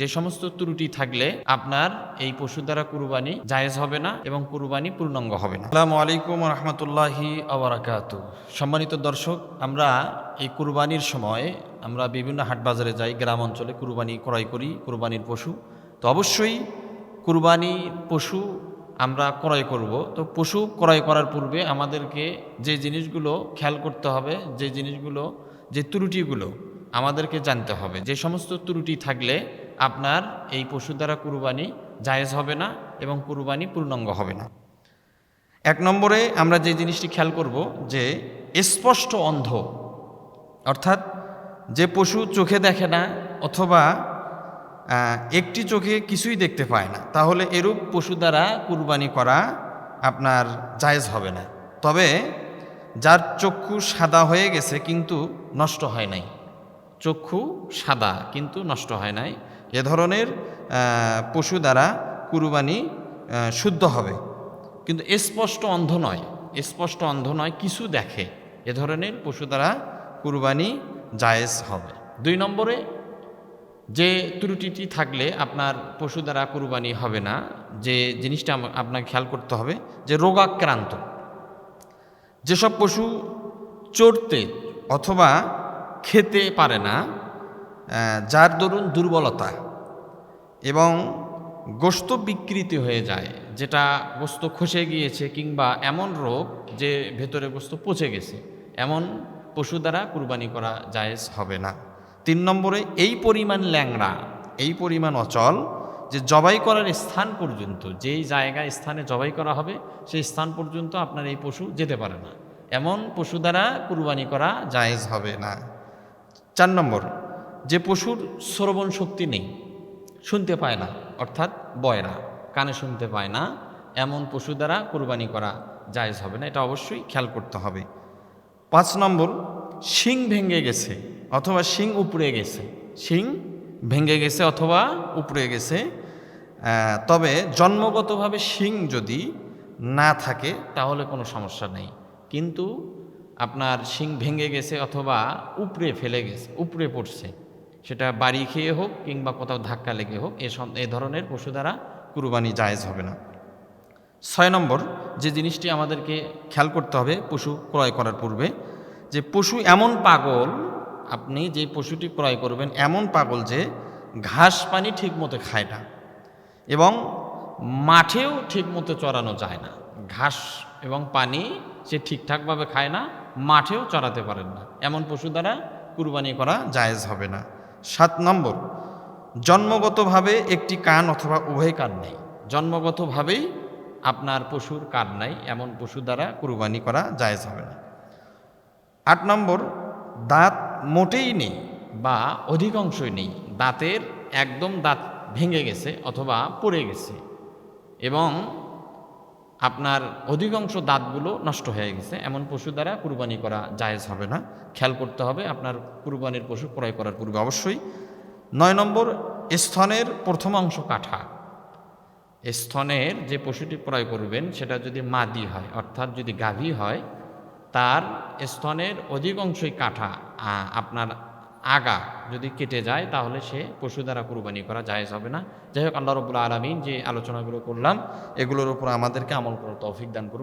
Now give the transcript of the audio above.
যে সমস্ত ত্রুটি থাকলে আপনার এই পশু দ্বারা কুরবানি জায়েজ হবে না এবং কুরবানি পূর্ণাঙ্গ হবে না। আসসালামু আলাইকুম রহমতুল্লাহি আবরাকাত সম্মানিত দর্শক, আমরা এই কুরবানির সময় আমরা বিভিন্ন হাট বাজারে যাই, গ্রাম অঞ্চলে কুরবানি ক্রয় করি, কুরবানির পশু। তো অবশ্যই কুরবানি পশু আমরা ক্রয় করব। তো পশু ক্রয় করার পূর্বে আমাদেরকে যে জিনিসগুলো খেয়াল করতে হবে, যে জিনিসগুলো, যে ত্রুটিগুলো আমাদেরকে জানতে হবে। যে সমস্ত ত্রুটি থাকলে আপনার এই পশু দ্বারা কুরবানি জায়েজ হবে না এবং কুরবানি পূর্ণাঙ্গ হবে না। এক নম্বরে আমরা যে জিনিসটি খেয়াল করব যে স্পষ্ট অন্ধ, অর্থাৎ যে পশু চোখে দেখে না অথবা একটি চোখে কিছুই দেখতে পায় না, তাহলে এরূপ পশু দ্বারা কুরবানি করা আপনার জায়েজ হবে না। তবে যার চক্ষু সাদা হয়ে গেছে কিন্তু নষ্ট হয় নাই, চক্ষু সাদা কিন্তু নষ্ট হয় নাই এ ধরনের পশু দ্বারা কুরবানি শুদ্ধ হবে। কিন্তু স্পষ্ট অন্ধ নয়। স্পষ্ট অন্ধ নয়, কিছু দেখে এ ধরনের পশু দ্বারা কুরবানি জায়েজ হবে। দুই নম্বরে, যে ত্রুটিটি থাকলে আপনার পশু দ্বারা কুরবানি হবে না, যে জিনিসটা আপনাকে খেয়াল করতে হবে, যে রোগাক্রান্ত। যেসব পশু চড়তে অথবা খেতে পারে না যার দরুন দুর্বলতা এবং গোস্ত বিকৃতি হয়ে যায়, যেটা গোস্ত খসে গিয়েছে কিংবা এমন রোগ যে ভেতরে গোস্ত পচে গেছে, এমন পশু দ্বারা কুরবানি করা জায়েজ হবে না। তিন নম্বরে, এই পরিমাণ ল্যাংড়া, এই পরিমাণ অচল যে জবাই করার স্থান পর্যন্ত, যেই জায়গায় স্থানে জবাই করা হবে, সেই স্থান পর্যন্ত আপনার এই পশু যেতে পারে না। এমন পশু দ্বারা কুরবানি করা জায়েজ হবে না। চার নম্বর যে পশুর শ্রবণ শক্তি নেই, শুনতে পায় না, অর্থাৎ বয়রা কানে শুনতে পায় না, এমন পশু দ্বারা কোরবানি করা জায়েজ হবে না, এটা অবশ্যই খেয়াল করতে হবে। পাঁচ নম্বর, শিং ভেঙে গেছে অথবা শিং উপড়ে গেছে, শিং ভেঙে গেছে অথবা উপড়ে গেছে তবে জন্মগতভাবে শিং যদি না থাকে, তাহলে কোনো সমস্যা নেই। কিন্তু আপনার শিং ভেঙে গেছে অথবা উপড়ে ফেলে গেছে, উপড়ে পড়ছে সেটা বাড়ি খেয়ে হোক কিংবা কোথাও ধাক্কা লেগে হোক, এ সব এ ধরনের পশু দ্বারা কুরবানি জায়েজ হবে না। ছয় নম্বর যে জিনিসটি আমাদেরকে খেয়াল করতে হবে পশু ক্রয় করার পূর্বে, যে পশু এমন পাগল, আপনি যে পশুটি ক্রয় করবেন এমন পাগল যে ঘাস পানি ঠিক মতো খায় না এবং মাঠেও ঠিক মতো চড়ানো যায় না। ঘাস এবং পানি সে ঠিকঠাকভাবে খায় না, মাঠেও চড়াতে পারেন না। এমন পশু দ্বারা কুরবানি করা জায়েজ হবে না। সাত নম্বর, জন্মগতভাবে একটি কান অথবা উভয় কান নেই। জন্মগতভাবেই আপনার পশুর কান নাই, এমন পশু দ্বারা কুরবানি করা জায়েজ হবে না। আট নম্বর, দাঁত মোটেই নেই বা অধিকাংশই নেই। দাঁতের একদম দাঁত ভেঙে গেছে অথবা পড়ে গেছে এবং আপনার অধিকাংশ দাঁতগুলো নষ্ট হয়ে গেছে। এমন পশু দ্বারা কুরবানি করা জায়েজ হবে না। খেয়াল করতে হবে, আপনার কুরবানির পশু ক্রয় করার পূর্বে অবশ্যই। নয় নম্বর, স্তনের প্রথম অংশ কাঠা। স্তনের যে পশুটি ক্রয় করবেন, সেটা যদি মাদি হয়, অর্থাৎ যদি গাভী হয়, তার স্তনের অধিকাংশই কাঠা আপনার আগা যদি কেটে যায়, তাহলে সে পশু দ্বারা কুরবানি করা জায়েজ হবে না। যাই হোক, আল্লাহ রবুল্লা আলমিন যে আলোচনাগুলো করলাম, এগুলোর উপর আমাদেরকে আমল করার তৌফিক দান করুন